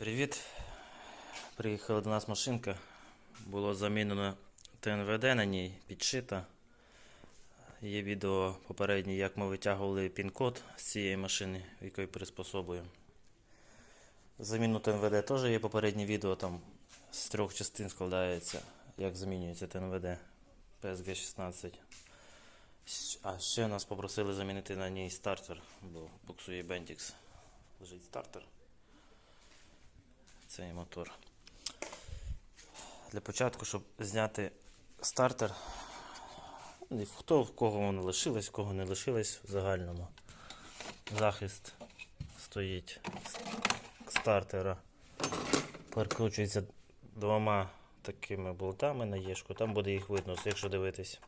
Привіт. Приїхала до нас машинка. Було замінено ТНВД на ній, підшита. Є відео попереднє, як ми витягували пін-код з цієї машини, в якої приспособуємо. Заміну ТНВД теж є попереднє відео, там з трьох частин складається, як замінюється ТНВД PSG 16. А ще нас попросили замінити на ній стартер, бо буксує Bendix. Лежить стартер. Цей мотор. Для початку, щоб зняти стартер, хто в кого воно лишилось, в кого не лишилось в загальному. Захист стоїть стартера. Перекручується двома такими болтами на єшку. Там буде їх видно, якщо дивитись.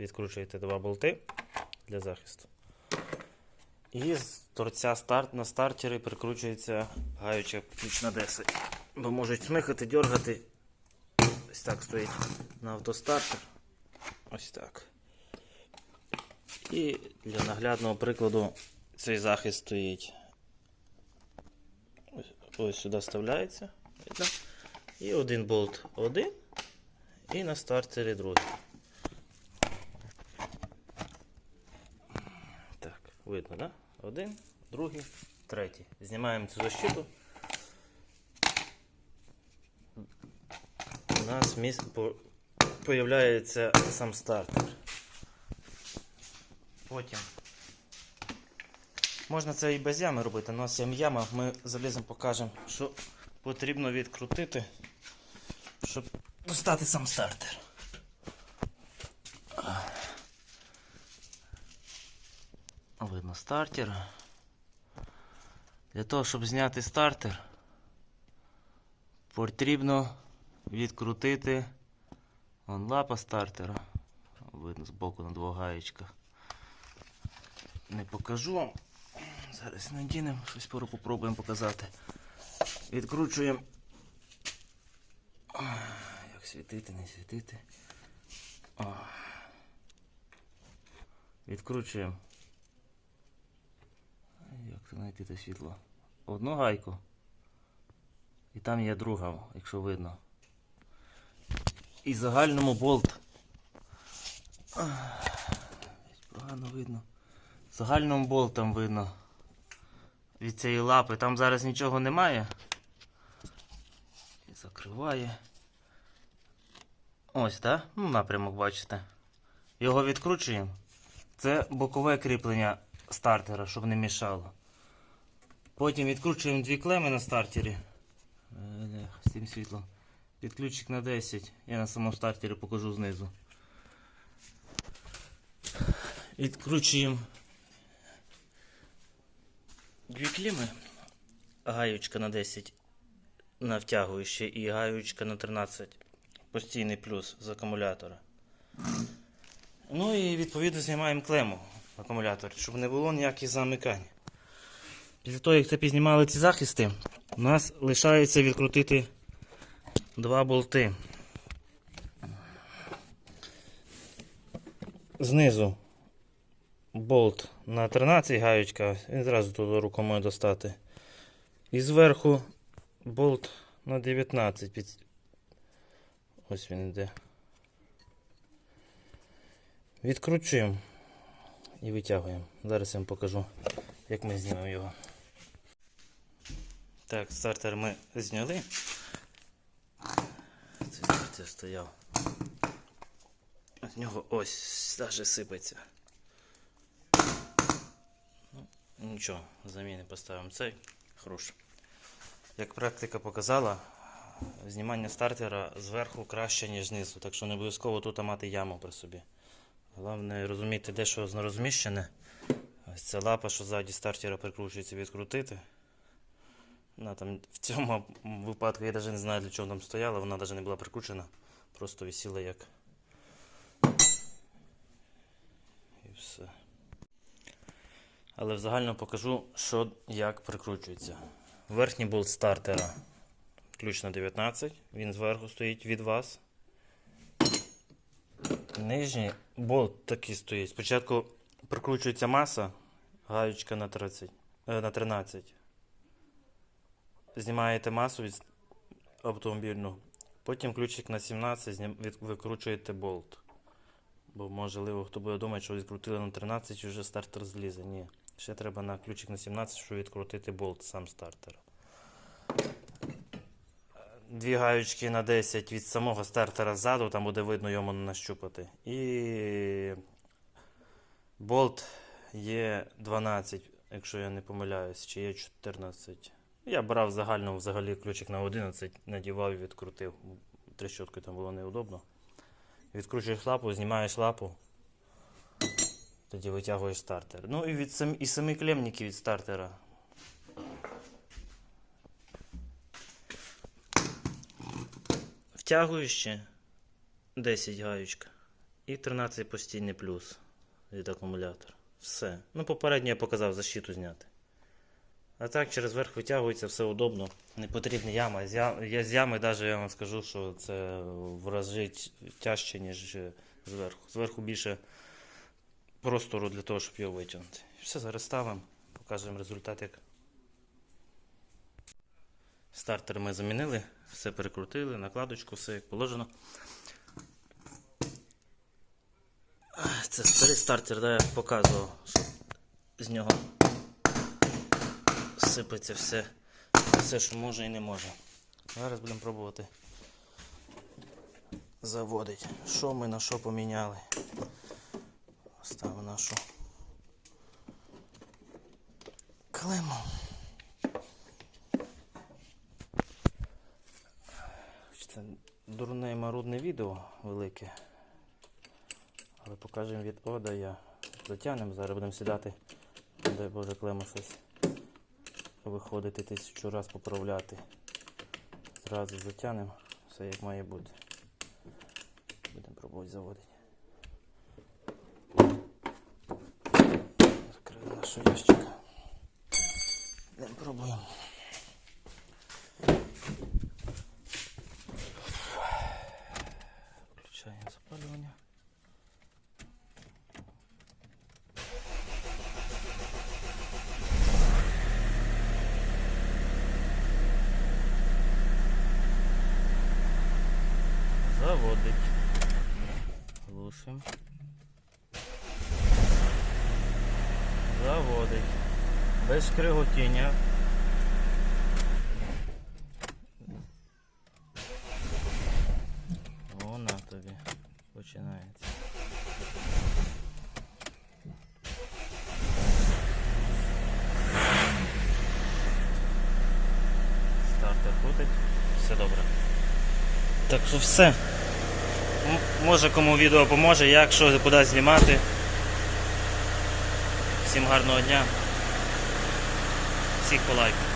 Відкручуєте два болти для захисту. І з торця старт на стартері прикручується гаюча ключ на 10. Бо можуть смикати, дергати. Ось так стоїть на автостартер. Ось так. І для наглядного прикладу цей захист стоїть. Ось, ось сюди вставляється. Видно? І один болт один. І на стартері другий. Так, видно, да? Один, другий, третій. Знімаємо цю защиту. У нас появляється сам стартер. Потім. Можна це і без ями робити, але є яма, ми заліземо, покажемо, що потрібно відкрутити, щоб достати сам стартер. Стартер. Для того, щоб зняти стартер, потрібно відкрутити лапа стартера. Видно збоку на двох гаєчках. Не покажу вам. Зараз надінемо, щось пору попробуємо показати. Відкручуємо. Як світити, не світити. Відкручуємо. Як це знайти те світло? Одну гайку. І там є друга, якщо видно. І загальному болт. Погано видно. Загальному болтом видно. Від цієї лапи. Там зараз нічого немає. І закриває. Ось, так? Ну, напрямок бачите. Його відкручуємо. Це бокове кріплення стартера, щоб не мішало. Потім відкручуємо дві клеми на стартері. Е, З цим світлом. Підключик на 10. Я на самому стартері покажу знизу. Відкручуємо дві клеми. Гаючка на 10 на втягуюче і гаючка на 13. Постійний плюс з акумулятора. Ну і відповідно знімаємо клему акумулятор, щоб не було ніяких замикань. Після того, як це піднімали ці захисти, у нас лишається відкрутити два болти. Знизу болт на 13 гаючка, він зразу туди рукою достати. І зверху болт на 19. Під... Ось він йде. Відкручуємо і витягуємо. Зараз я вам покажу, як ми знімемо його. Так, стартер ми зняли. Цей стартер стояв. З нього ось навіть сипеться. Ну, нічого, заміни поставимо цей. Хороший. Як практика показала, знімання стартера зверху краще, ніж знизу, так що не обов'язково тут мати яму при собі. Головне розуміти, де що розміщене. Ось ця лапа, що ззаді стартера прикручується, відкрутити. Вона там в цьому випадку я навіть не знаю, для чого там стояла, вона навіть не була прикручена, просто висіла як. І все. Але в загальному покажу, що як прикручується. Верхній болт стартера ключ на 19, він зверху стоїть від вас. Нижній болт такий стоїть. Спочатку прикручується маса, гаючка на 30, е, на 13. знімаєте масу від автомобільну, потім ключик на 17 знім- від- викручуєте болт. Бо можливо, хто буде думати, що відкрутили на 13 і вже стартер злізе. Ні. Ще треба на ключик на 17, щоб відкрутити болт сам стартера. Дві гаючки на 10 від самого стартера ззаду, там буде видно йому нащупати. І болт є 12, якщо я не помиляюсь, чи є 14. Я брав загально взагалі ключик на 11, надівав і відкрутив. Трещоткою там було неудобно. Відкручуєш лапу, знімаєш лапу, тоді витягуєш стартер. Ну і від сам, і самі клемники від стартера. Втягуєш ще 10 гаючка. І 13 постійний плюс від акумулятора. Все. Ну, попередньо я показав защиту зняти. А так через верх витягується, все удобно. Не потрібна яма. Я- з ями навіть я вам скажу, що це в рази тяжче, ніж зверху. Зверху більше простору для того, щоб його витягнути. Все, зараз ставимо, покажемо результат як. Стартер ми замінили, все перекрутили, накладочку, все як положено. Це старий стартер, де я показував, що з нього сипеться все, все, що може і не може. Зараз будемо пробувати заводити. Що ми на що поміняли? Ставимо нашу клему. Це дурне марудне відео велике. Але покажемо від Я. Затягнемо, зараз будемо сідати. Дай Боже, клемо щось виходити тисячу раз поправляти. Зразу затягнемо, все як має бути. Будемо пробувати заводити. Закрили нашу ящика. Не пробуємо. Глушим. Заводить. Без шкриготіння. Вона тобі починається. Стартер крутить. Все добре. Так що все. Може кому відео поможе, як що куди знімати. Всім гарного дня. Всіх по.